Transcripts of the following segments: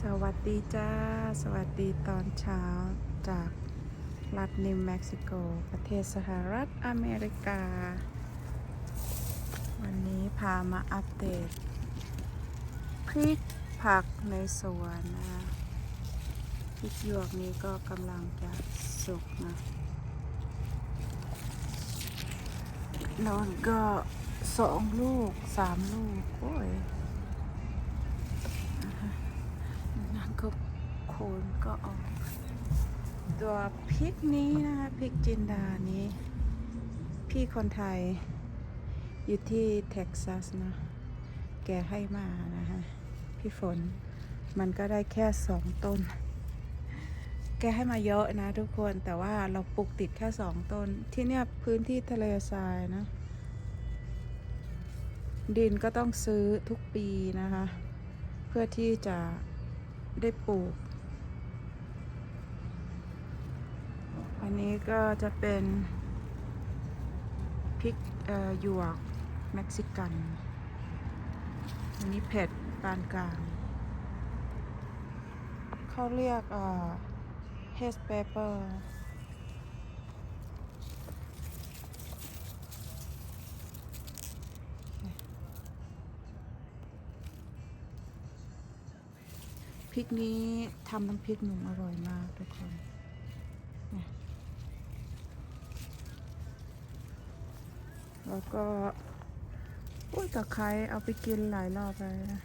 สวัสดีจ้า สวัสดีตอนเช้าจากรัฐนิวเม็กซิโก ประเทศสหรัฐอเมริกา วันนี้พามาอัปเดต พริกผักในสวนนะพริกหยวกนี้ก็กำลังจะสุกนะนอนก็สองลูกสามลูก โอ้ย นั่นก็โคนก็ออก ตัวพริกนี้นะคะพริกจินดานี้ พี่คนไทยอยู่ที่เท็กซัสนะแกให้มานะคะพี่ฝนมันก็ได้แค่สองต้น แกให้มาเยอะนะทุกคนแต่ว่าเราปลูกติดแค่สองต้น ที่เนี่ยพื้นที่ทะเลทรายนะ ดินก็ต้องซื้อทุกปีนะคะ เพื่อที่จะได้ปลูก อันนี้ก็จะเป็นพริกหยวกเม็กซิกัน อันนี้เผ็ดปานกลาง เขาเรียกเอ่อ haze pepper พริกนี้ทำน้ำพริกหนุ่มอร่อยมากทุกคนเนี่ย แล้วก็อุ้ยตะไคร้เอาไปกินหลายรอบเลยนะ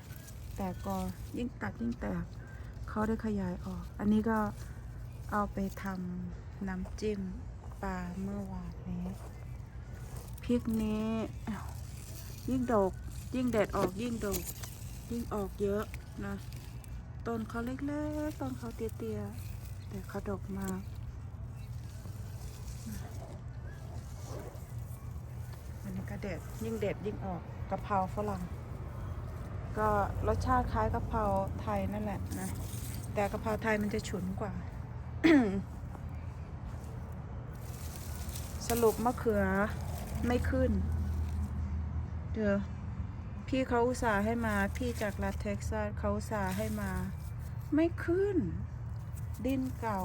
แต่ก็ยิ่งตัดยิ่งแตกเขาได้ขยายออก อันนี้ก็เอาไปทำน้ำจิ้มปลาเมื่อวานนี้พริกนี้ยิ่งดกยิ่งแดดออกยิ่งดกยิ่งออกเยอะนะ ต้นเขาเล็กๆ ต้นเขาเตี้ยๆ แต่เขาดกมาก ดดยิ่งเด็ดยิ่งออกกะเพราฝรั่ง ก็รสชาติคล้ายกะเพราไทยนั่นแหละนะ แต่กะเพราไทยมันจะฉุนกว่า สรุปมะเขือไม่ขึ้น เดี๋ยวพี่เขาอุตส่าห์ให้มาพี่จากรัฐเท็กซัสเขาอุตส่าห์ให้มา ไม่ขึ้น ดินเก่า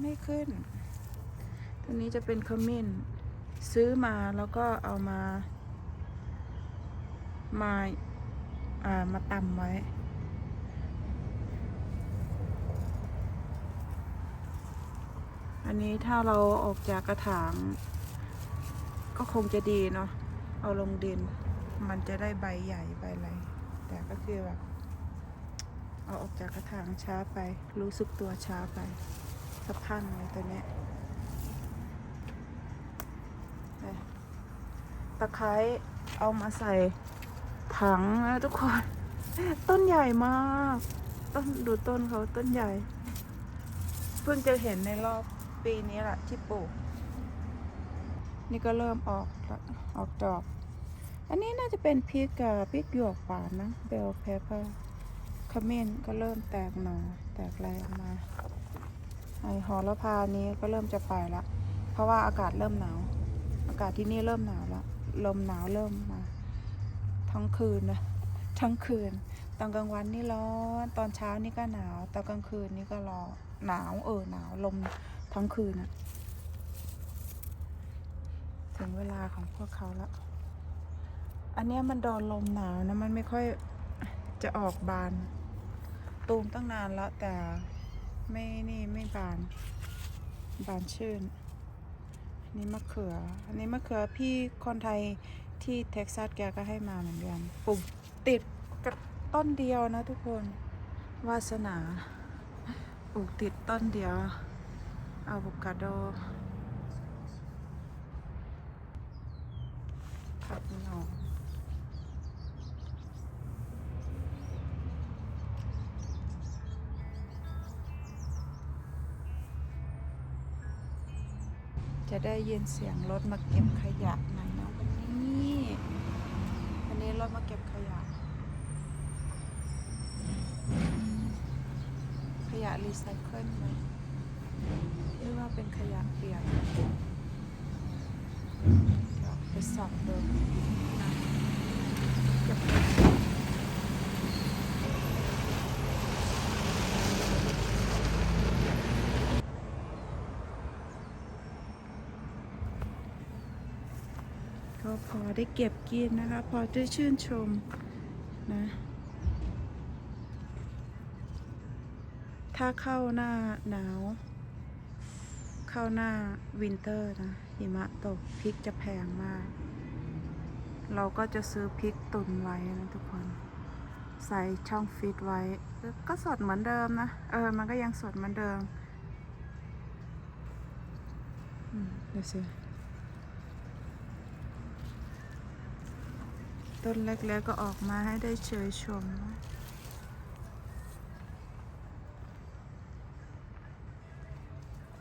ไม่ขึ้น ตัวนี้จะเป็นขมิ้น ซื้อมาแล้วก็เอามา มาอ่ามาตำไว้ อันนี้ถ้าเราออกจากกระถาง ก็คงจะดีเนาะเอาลงดิน มันจะได้ใบใหญ่ใบอะไรแต่ก็คือแบบเอาออกจากกระถางช้าไป รู้สึกตัวช้าไปสะพังเลยตัวเนี้ยไป ตะไคร้เอามาใส่ถังนะทุกคน ต้นใหญ่มาก ต้นดูต้นเขาต้นใหญ่ เพิ่งจะเห็นในรอบปีนี้แหละที่ปลูก นี่ก็เริ่มออกล้วออกดอก อันนี้น่าจะเป็นพริกกับพริกหยวกหวานนะเบลเพเปอร์ขมิ้นก็เริ่มแตกหน่อแตกอะไรออกมาไอหอละพานี้ก็เริ่มจะไปละเพราะว่าอากาศเริ่มหนาว อากาศที่นี่เริ่มหนาวแล้ว ลมหนาวเริ่มมาทั้งคืนนะทั้งคืน ตอนกลางวันนี่ร้อน ตอนเช้านี่ก็หนาว ตอนกลางคืนนี่ก็ร้อนหนาวเออหนาวลมทั้งคืนอะถึงเวลาของพวกเขาล้วอันเนี้ยมันโดนลมหนาวนะมันไม่ค่อยจะออกบาน ตูมตั้งนานแล้วแต่ไม่นี่ไม่บาน บานชื่น นี่มะเขือ อันนี้มะเขือพี่คนไทยที่เท็กซัสแกก็ให้มาเหมือนกันปลูกติดกับต้นเดียวนะทุกคน วาสนาปลูกติดต้นเดียวอะโวคาโดผักหนอ จะได้ยินเสียงรถมาเก็บขยะหน่อยนะวันนี้วันนี้รถมาเก็บขยะ ขยะรีไซเคิลไหมหรือว่าเป็นขยะเปียกเดี๋ยวไปสอบดูนะเก็บ พอได้เก็บกินนะคะ พอได้ชื่นชมนะถ้าเข้าหน้าหนาว เข้าหน้าวินเตอร์นะหิมะตกพริกจะแพงมาก เราก็จะซื้อพริกตุนไว้นะทุกคน ใส่ช่องฟิตไว้ ก็สดเหมือนเดิมนะ เออ มันก็ยังสดเหมือนเดิม อืมเดี๋ยวสิ ต้นเล็กๆก็ออกมาให้ได้เชยชม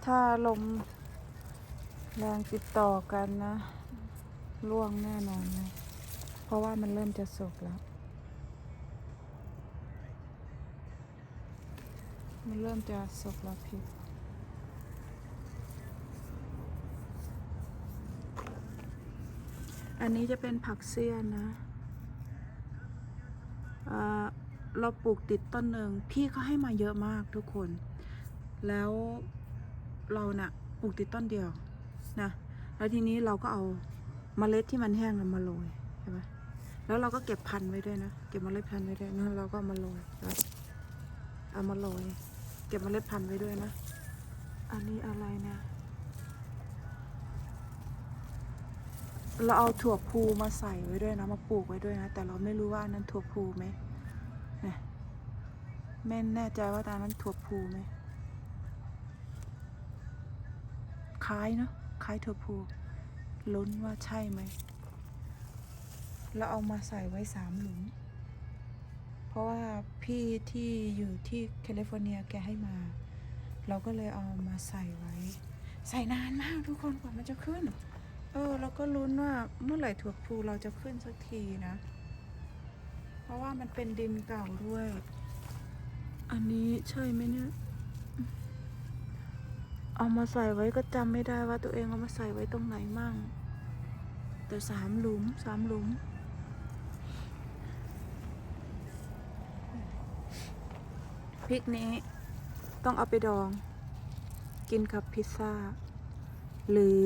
ถ้าลมแรงติดต่อกันนะร่วงแน่นอนเลยเพราะว่ามันเริ่มจะสุกแล้ว มันเริ่มจะสุกแล้วพี่อันนี้จะเป็นผักเสี้ยนนะ เราปลูกติดต้นหนึ่งพี่เขาให้มาเยอะมากทุกคน แล้วเราน่ะปลูกติดต้นเดียวนะแล้วทีนี้เราก็เอาเมล็ดที่มันแห้งมาโรยใช่ไหมแล้วเราก็เก็บพันธุ์ไว้ด้วยนะ เก็บเมล็ดพันธุ์ไว้ด้วยนะเราก็มาโรยเอามาโรย เก็บเมล็ดพันธุ์ไว้ด้วยนะ อันนี้อะไรเนี่ย เราเอาถั่วพูมาใส่ไว้ด้วยนะ มาปลูกไว้ด้วยนะ แต่เราไม่รู้ว่านั้นถั่วพูไหมแม่แน่ใจว่าตอนนั้นถั่วพูไหมคล้ายเนาะคล้ายถั่วพูลุ้นว่าใช่ไหมเราเอามาใส่ไว้สามหลุม เพราะว่าพี่ที่อยู่ที่แคลิฟอร์เนียแกให้มา เราก็เลยเอามาใส่ไว้ ใส่นานมากทุกคนกว่ามันจะขึ้น เออเราก็ลุ้นว่าเมื่อไหร่ถั่วพลูเราจะขึ้นสักทีนะ เพราะว่ามันเป็นดินเก่าด้วย อันนี้ใช่ไหมเนี่ย เอามาใส่ไว้ก็จำไม่ได้ว่าตัวเองเอามาใส่ไว้ตรงไหนมั่ง แต่สามหลุมสามหลุมพริกนี้ต้องเอาไปดอง กินกับพิซซ่า หรือ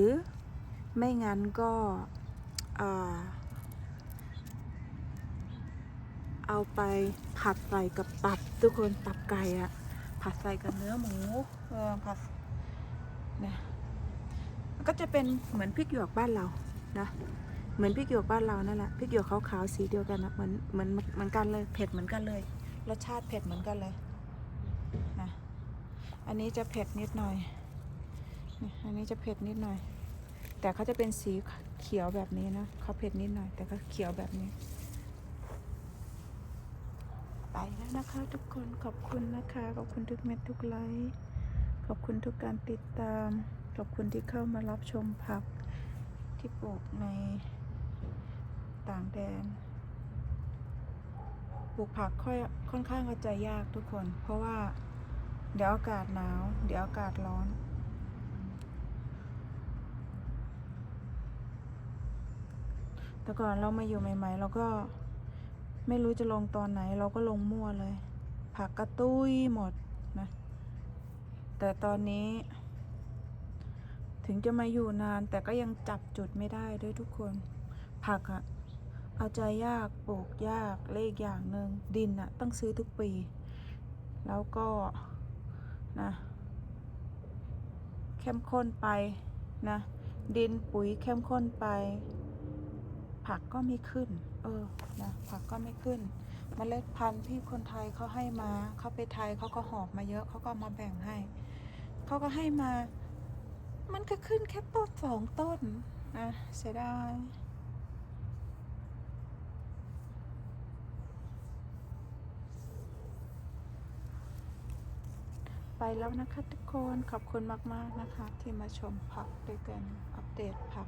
ไม่งั้นก็เอาไปผัดใส่กับตับทุกคนตับไก่อะผัดใส่กับเนื้อหมูเออผัดเนี่ยมันก็จะเป็นเหมือนพริกหยวกบ้านเรานะเหมือนพริกหยวกบ้านเรานั่นแหละพริกหยวกขาวๆสีเดียวกันนะเหมือนเหมือนเหมือนกันเลยเผ็ดเหมือนกันเลย รสชาติเผ็ดเหมือนกันเลยนะอันนี้จะเผ็ดนิดหน่อยนี่อันนี้จะเผ็ดนิดหน่อย แต่เขาจะเป็นสีเขียวแบบนี้นะเขาเผ็ดนิดหน่อย แต่ก็เขียวแบบนี้ ไปแล้วนะคะทุกคนขอบคุณนะคะ ขอบคุณทุกเม็ดทุกไลค์ขอบคุณทุกการติดตาม ขอบคุณที่เข้ามารับชมผักที่ปลูกในต่างแดนปลูกผักค่อยค่อนข้างกระจายยากทุกคน เพราะว่าเดี๋ยวอากาศหนาว เดี๋ยวอากาศร้อน แต่ก่อนเรามาอยู่ใหม่ ๆ เราก็ไม่รู้จะลงตอนไหน เราก็ลงมั่วเลย ผักกระตุ้ยหมดนะ แต่ตอนนี้ ถึงจะมาอยู่นานแต่ก็ยังจับจุดไม่ได้ด้วยทุกคน ผักอะเอาใจยากปลูกยากเลขอย่างหนึ่งดินอะต้องซื้อทุกปี แล้วก็นะเข้มข้นไปนะ ดินปุ๋ยเข้มข้นไป ผักก็ไม่ขึ้น เออนะผักก็ไม่ขึ้นมเมล็ดพันธุ์ที่คนไทยเขาให้มาเขาไปไทยเขาก็หอบมาเยอะเขาก็มาแบ่งให้เขาก็ให้มา มันก็ขึ้นแค่ต้นสองต้นนะเสียดายไปแล้วนะคะทุกคนขอบคุณมาก ๆ นะคะ ที่มาชมผักด้วยกันอัปเดตผัก